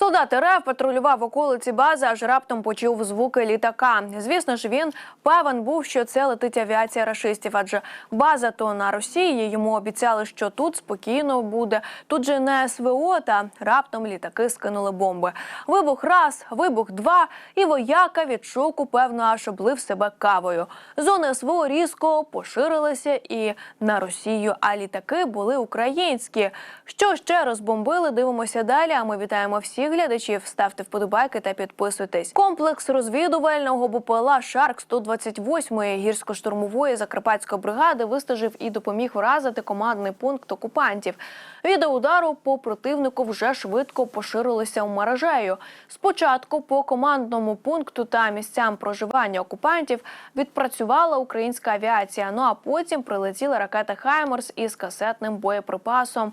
Солдат РФ патрулював околиці бази, аж раптом почув звуки літака. Звісно ж, він певен був, що це летить авіація рашистів, адже база то на Росії. Йому обіцяли, що тут спокійно буде. Тут же не СВО, та раптом літаки скинули бомби. Вибух раз, вибух два, і вояка від шоку, певно, аж облив себе кавою. Зони СВО різко поширилися і на Росію, а літаки були українські. Що ще розбомбили? Дивимося далі. А ми вітаємо всіх глядачів. Ставте вподобайки та підписуйтесь. Комплекс розвідувального БПЛА Шарк 128-ї гірсько-штурмової закарпатської бригади вистежив і допоміг вразити командний пункт окупантів. Відео удару по противнику вже швидко поширилося у мережею. Спочатку по командному пункту та місцям проживання окупантів відпрацювала українська авіація. Ну а потім прилетіла ракета Хаймерс із касетним боєприпасом.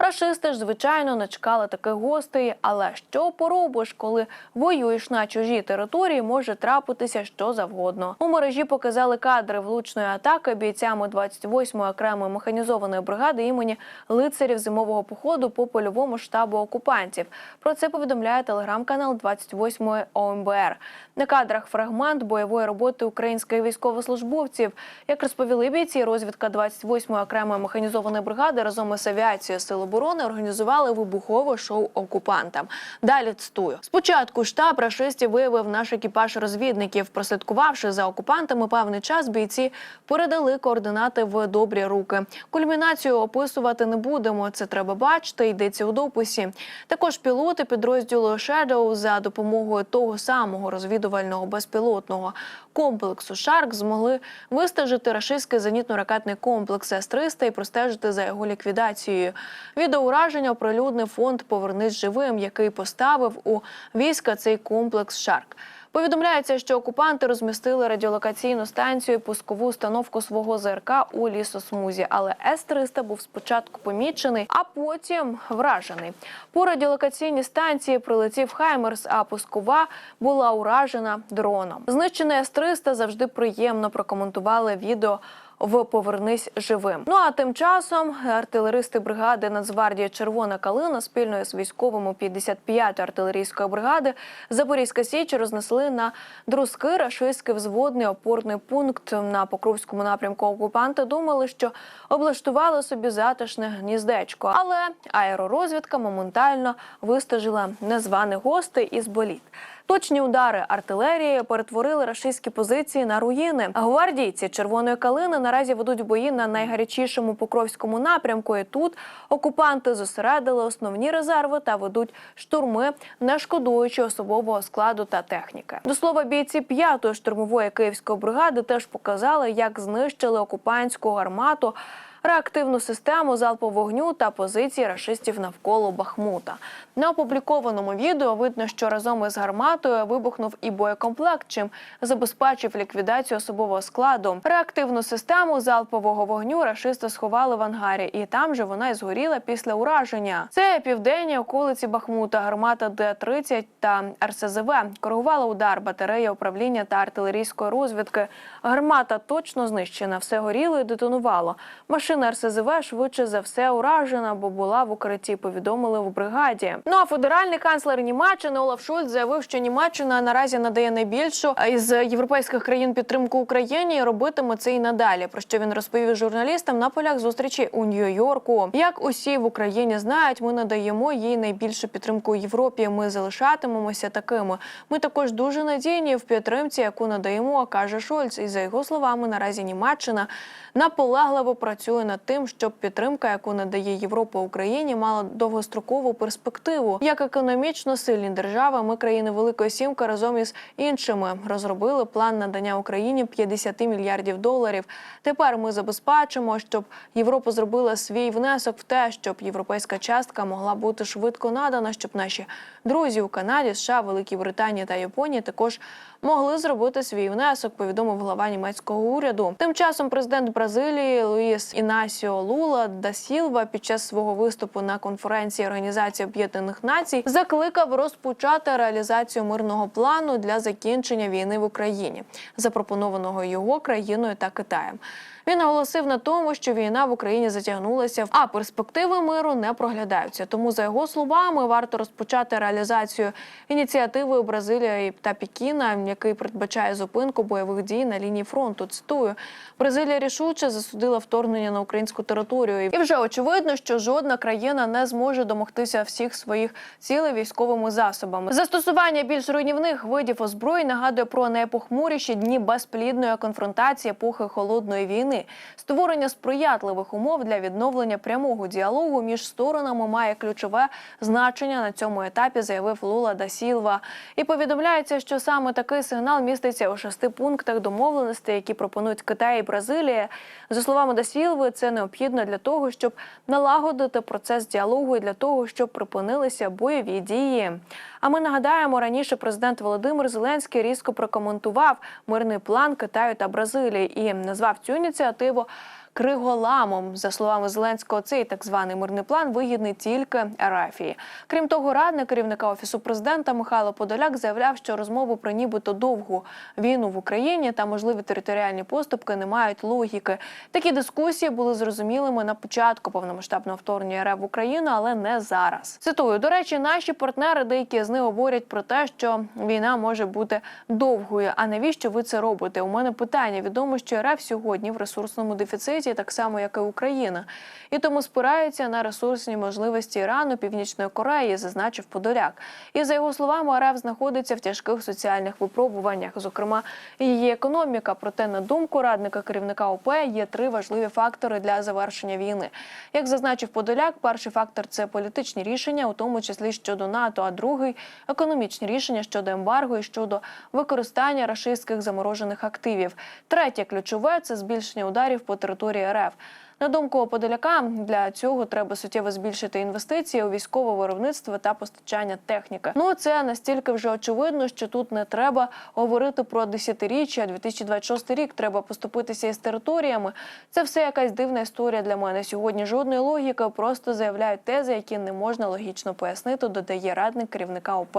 Рашисти ж, звичайно, не чекали таких гостей. Але що поробиш, коли воюєш на чужій території, може трапитися що завгодно. У мережі показали кадри влучної атаки бійцями 28-ї окремої механізованої бригади імені лицарів зимового походу по польовому штабу окупантів. Про це повідомляє телеграм-канал 28-ї ОМБР. На кадрах фрагмент бойової роботи українських військовослужбовців. Як розповіли бійці, розвідка 28-ї окремої механізованої бригади разом із авіацією Сил оборони організували вибухове шоу окупантам. Далі цитую. Спочатку штаб рашистів виявив наш екіпаж розвідників. Прослідкувавши за окупантами певний час, бійці передали координати в добрі руки. Кульмінацію описувати не будемо. Це треба бачити. Йдеться у дописі. Також пілоти підрозділу Shadow за допомогою того самого розвідувального безпілотного комплексу Шарк змогли вистежити рашистський зенітно-ракетний комплекс С-300 і простежити за його ліквідацією. Відео ураження оприлюднив фонд Повернись живим, який поставив у війська цей комплекс Шарк. Повідомляється, що окупанти розмістили радіолокаційну станцію і пускову установку свого ЗРК у лісосмузі. Але С-300 був спочатку помічений, а потім вражений. По радіолокаційній станції прилетів Хаймерс, а пускова була уражена дроном. Знищений С-300 завжди приємно прокоментували відео в Повернись живим. Ну а тим часом артилеристи бригади Нацгвардії Червона калина спільно з військовими 55-ї артилерійської бригади Запорізька Січ рознесли на друзки рашистський взводний опорний пункт на Покровському напрямку. Окупанти думали, що облаштували собі затишне гніздечко, але аеророзвідка моментально вистежила незваних гостей із боліт. Точні удари артилерії перетворили рашистські позиції на руїни. Гвардійці червоної калини наразі ведуть бої на найгарячішому покровському напрямку. І тут окупанти зосередили основні резерви та ведуть штурми, не шкодуючи особового складу та техніки. До слова, бійці п'ятої штурмової київської бригади теж показали, як знищили окупантську гармату реактивну систему залпового вогню та позиції рашистів навколо Бахмута. На опублікованому відео видно, що разом із гарматою вибухнув і боєкомплект, чим забезпечив ліквідацію особового складу. Реактивну систему залпового вогню рашисти сховали в ангарі, і там же вона й згоріла після ураження. Це південні околиці Бахмута, гармата Д-30 та РСЗВ. Коригувала удар батарея управління та артилерійської розвідки. Гармата точно знищена, все горіло і детонувало. Машина РСЗВ швидше за все уражена, бо була в укритті. Повідомили в бригаді. Ну а федеральний канцлер Німеччини Олаф Шольц заявив, що Німеччина наразі надає найбільшу із європейських країн підтримку Україні і робитиме це і надалі. Про що він розповів журналістам на полях зустрічі у Нью-Йорку. Як усі в Україні знають, ми надаємо їй найбільшу підтримку Європі. Ми залишатимемося такими. Ми також дуже надійні в підтримці, яку надаємо, каже Шольц. І за його словами, наразі Німеччина наполегливо працює над тим, щоб підтримка, яку надає Європа Україні, мала довгострокову перспективу. Як економічно сильні держави, ми країни Великої Сімки разом із іншими розробили план надання Україні 50 мільярдів доларів. Тепер ми забезпечимо, щоб Європа зробила свій внесок в те, щоб європейська частка могла бути швидко надана, щоб наші друзі у Канаді, США, Великій Британії та Японії також могли зробити свій внесок. Повідомив глава німецького уряду. Тим часом президент Бразилії Луїс Інасіо Лула да Сілва під час свого виступу на конференції Організації Об'єднаних Націй закликав розпочати реалізацію мирного плану для закінчення війни в Україні, запропонованого його країною та Китаєм. Він наголосив на тому, що війна в Україні затягнулася, а перспективи миру не проглядаються. Тому, за його словами, варто розпочати реалізацію ініціативи Бразилії та Пекіна, який передбачає зупинку бойових дій на лінії фронту. Цитую Бразилія рішуче засудила вторгнення на українську територію, і вже очевидно, що жодна країна не зможе домогтися всіх своїх цілей військовими засобами. Застосування більш руйнівних видів озброєнь нагадує про найпохмуріші дні безплідної конфронтації епохи холодної війни. Створення сприятливих умов для відновлення прямого діалогу між сторонами має ключове значення на цьому етапі, заявив Лула да Сілва. І повідомляється, що саме такий сигнал міститься у шести пунктах домовленостей, які пропонують Китай і Бразилія. За словами да Сілви, це необхідно для того, щоб налагодити процес діалогу і для того, щоб припинилися бойові дії. А ми нагадаємо, раніше президент Володимир Зеленський різко прокоментував мирний план Китаю та Бразилії і назвав цю ініціативу ініціативу Криголамом за словами Зеленського, цей так званий мирний план вигідний тільки Арафії. Крім того, радник керівника офісу президента Михайло Подоляк заявляв, що розмови про нібито довгу війну в Україні та можливі територіальні поступки не мають логіки. Такі дискусії були зрозумілими на початку повномасштабного вторгнення РФ в Україну, але не зараз. Цитую до речі, наші партнери, деякі з них говорять про те, що війна може бути довгою. А навіщо ви це робите? У мене питання. Відомо, що РФ сьогодні в ресурсному дефіциті, так само як і Україна, і тому спирається на ресурсні можливості Ірану, Північної Кореї, зазначив Подоляк. І за його словами, РФ знаходиться в тяжких соціальних випробуваннях, зокрема її економіка. Проте, на думку радника керівника ОП, є три важливі фактори для завершення війни. Як зазначив Подоляк, перший фактор це політичні рішення, у тому числі щодо НАТО, а другий економічні рішення щодо ембарго і щодо використання рашистських заморожених активів. Третє ключове це збільшення ударів по території РФ. На думку Подоляка, для цього треба суттєво збільшити інвестиції у військове виробництво та постачання техніки. Ну це настільки вже очевидно, що тут не треба говорити про десятиріччя. 2026 рік треба поступитися із територіями. Це все якась дивна історія для мене. Сьогодні жодної логіки, просто заявляють тези, які не можна логічно пояснити. Додає радник керівника ОП.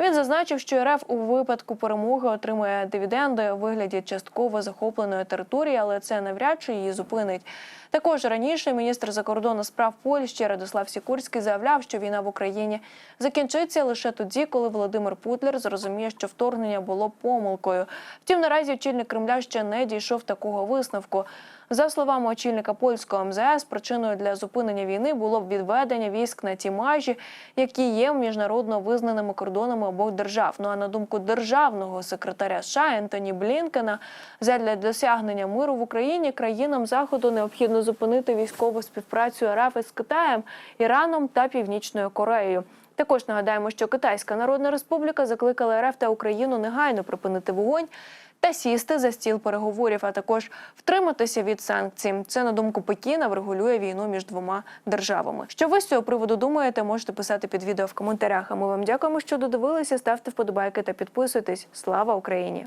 Він зазначив, що РФ у випадку перемоги отримує дивіденди у вигляді частково захопленої території, але це навряд чи її зупинить. Також раніше міністр закордонних справ Польщі Радослав Сікурський заявляв, що війна в Україні закінчиться лише тоді, коли Володимир Путлер зрозуміє, що вторгнення було помилкою. Втім, наразі очільник Кремля ще не дійшов такого висновку. За словами очільника польського МЗС, причиною для зупинення війни було б відведення військ на ті межі, які є міжнародно визнаними кордонами обох держав. Ну а на думку державного секретаря США Ентоні Блінкена, задля досягнення миру в Україні країнам заходу необхідно зупинити військову співпрацю РФ із Китаєм, Іраном та Північною Кореєю. Також нагадаємо, що Китайська Народна Республіка закликала РФ та Україну негайно припинити вогонь та сісти за стіл переговорів, а також втриматися від санкцій. Це на думку Пекіна врегулює війну між двома державами. Що ви з цього приводу думаєте? Можете писати під відео в коментарях. А ми вам дякуємо, що додивилися. Ставте вподобайки та підписуйтесь. Слава Україні!